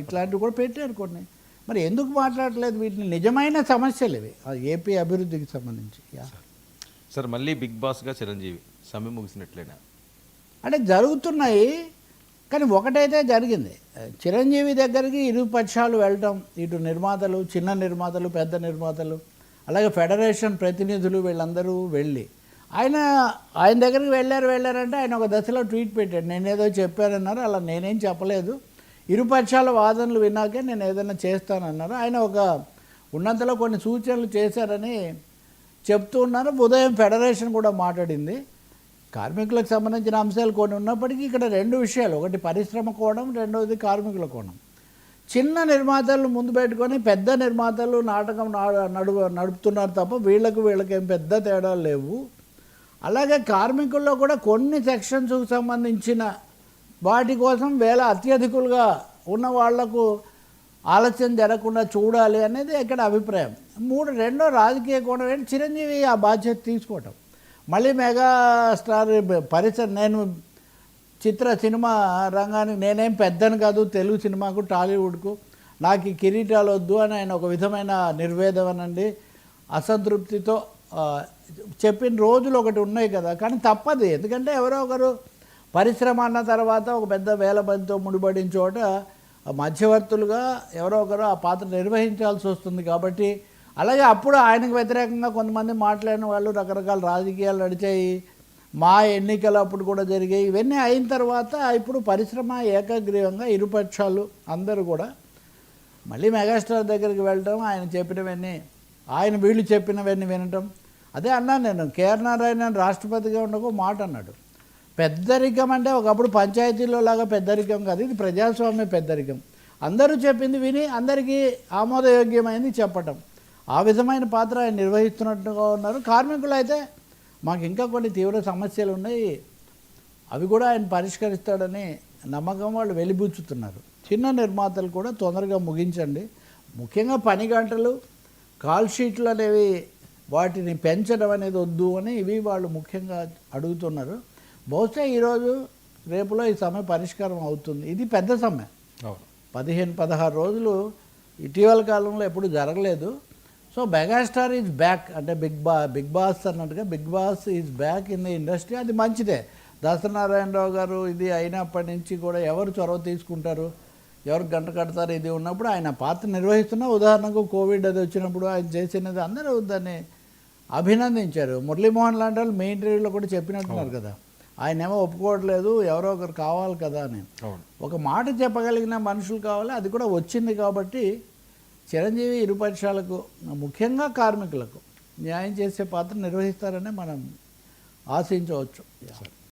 ఇట్లాంటివి కూడా పెట్టారు కొన్ని. మరి ఎందుకు మాట్లాడలేదు వీటిని? నిజమైన సమస్యలు ఇవి. ఏపీ అభివృద్ధికి సంబంధించి. సార్ మళ్ళీ బిగ్ బాస్గా చిరంజీవి సమ్మె ముగిసినట్లేనా? అంటే జరుగుతున్నాయి కానీ ఒకటైతే జరిగింది. చిరంజీవి దగ్గరికి ఇరు పక్షాలు వెళ్ళటం ఇటు నిర్మాతలు చిన్న నిర్మాతలు పెద్ద నిర్మాతలు అలాగే ఫెడరేషన్ ప్రతినిధులు వీళ్ళందరూ వెళ్ళి. ఆయన ఆయన దగ్గరికి వెళ్ళారు వెళ్ళారంటే ఆయన ఒక దశలో ట్వీట్ పెట్టాడు. నేనేదో చెప్పానన్నారు అలా నేనేం చెప్పలేదు. ఇరుపక్షాల వాదనలు విన్నాకే నేను ఏదైనా చేస్తానన్నారు. ఆయన ఒక ఉన్నంతలో కొన్ని సూచనలు చేశారని చెప్తూ ఉన్నారు. ఉదయం ఫెడరేషన్ కూడా మాట్లాడింది. కార్మికులకు సంబంధించిన అంశాలు కొన్ని ఉన్నప్పటికీ ఇక్కడ రెండు విషయాలు. ఒకటి పరిశ్రమ కోణం రెండవది కార్మికుల కోణం. చిన్న నిర్మాతలు ముందు పెట్టుకొని పెద్ద నిర్మాతలు నాటకం నడు నడుపుతున్నారు తప్ప వీళ్ళకు వీళ్ళకేం పెద్ద తేడాలు లేవు. అలాగే కార్మికుల్లో కూడా కొన్ని సెక్షన్స్కు సంబంధించిన వాటి కోసం వేల అత్యధికులుగా ఉన్న వాళ్ళకు ఆలస్యం జరగకుండా చూడాలి అనేది ఇక్కడ అభిప్రాయం. మూడు రెండో రాజకీయ కోణం ఏంటి? చిరంజీవి ఆ బాధ్యత తీసుకోవటం. మళ్ళీ మెగా స్టార్ పరిసర నేను చిత్ర సినిమా రంగానికి నేనేం పెద్దను కాదు తెలుగు సినిమాకు టాలీవుడ్కు నాకు ఈ కిరీటాలు వద్దు అని ఆయన ఒక విధమైన నిర్వేదమనండి అసంతృప్తితో చెప్పిన రోజులు ఒకటి ఉన్నాయి కదా. కానీ తప్పదు. ఎందుకంటే ఎవరో ఒకరు పరిశ్రమ అన్న తర్వాత ఒక పెద్ద వేల మందితో ముడిపడిన చోట మధ్యవర్తులుగా ఎవరో ఒకరు ఆ పాత్ర నిర్వహించాల్సి వస్తుంది కాబట్టి అలాగే అప్పుడు ఆయనకు వ్యతిరేకంగా కొంతమంది మాట్లాడిన వాళ్ళు రకరకాల రాజకీయాలు నడిచాయి. మా ఎన్నికలు అప్పుడు కూడా జరిగాయి. ఇవన్నీ అయిన తర్వాత ఇప్పుడు పరిశ్రమ ఏకగ్రీవంగా ఇరుపక్షాలు అందరూ కూడా మళ్ళీ మెగాస్టార్ దగ్గరికి వెళ్ళటం ఆయన చెప్పినవన్నీ ఆయన వీళ్ళు చెప్పినవన్నీ వినటం. అదే అన్నాను నేను కేఆర్ నారాయణ రాష్ట్రపతిగా ఉండకు మాట అన్నాడు. పెద్దరికం అంటే ఒకప్పుడు పంచాయతీలో లాగా పెద్దరికం కాదు ఇది ప్రజాస్వామ్య పెద్దరికం. అందరూ చెప్పింది విని అందరికీ ఆమోదయోగ్యమైంది చెప్పటం. ఆ విధమైన పాత్ర ఆయన నిర్వహిస్తున్నట్టుగా ఉన్నారు. కార్మికులు అయితే మాకు ఇంకా కొన్ని తీవ్ర సమస్యలు ఉన్నాయి. అవి కూడా ఆయన పరిష్కరిస్తాడని నమ్మకం వాళ్ళు వెలిబుచ్చుతున్నారు. చిన్న నిర్మాతలు కూడా తొందరగా ముగించండి. ముఖ్యంగా పని గంటలు కాల్ షీట్లు అనేవి వాటిని పెంచడం అనేది వద్దు అని ఇవి వాళ్ళు ముఖ్యంగా అడుగుతున్నారు. బహుశా ఈరోజు రేపులో ఈ సమ్మె పరిష్కారం అవుతుంది. ఇది పెద్ద సమ్మె పదిహేను పదహారు రోజులు ఇటీవల కాలంలో ఎప్పుడు జరగలేదు. సో మెగాస్టార్ ఈజ్ బ్యాక్ అంటే బిగ్ బా బిగ్ బాస్ అన్నట్టుగా big boss is back in the industry. అది మంచిదే. దసనారాయణరావు గారు ఇది అయినప్పటి నుంచి కూడా ఎవరు చొరవ తీసుకుంటారు? ఎవరు గంట కడతారు? ఇది ఉన్నప్పుడు ఆయన పాత్ర నిర్వహిస్తున్న ఉదాహరణకు కోవిడ్ అది వచ్చినప్పుడు ఆయన చేసినది అందరూ దాన్ని అభినందించారు. మురళీమోహన్ లాంటి వాళ్ళు మెయిన్ ఇంటర్వ్యూలో కూడా చెప్పినట్టున్నారు కదా. ఆయన ఏమో ఒప్పుకోవట్లేదు ఎవరో ఒకరు కావాలి కదా అని. ఒక మాట చెప్పగలిగిన మనుషులు కావాలి అది కూడా వచ్చింది కాబట్టి చిరంజీవి ఇరుపక్షాలకు ముఖ్యంగా కార్మికులకు న్యాయం చేసే పాత్ర నిర్వహిస్తారని మనం ఆశించవచ్చు.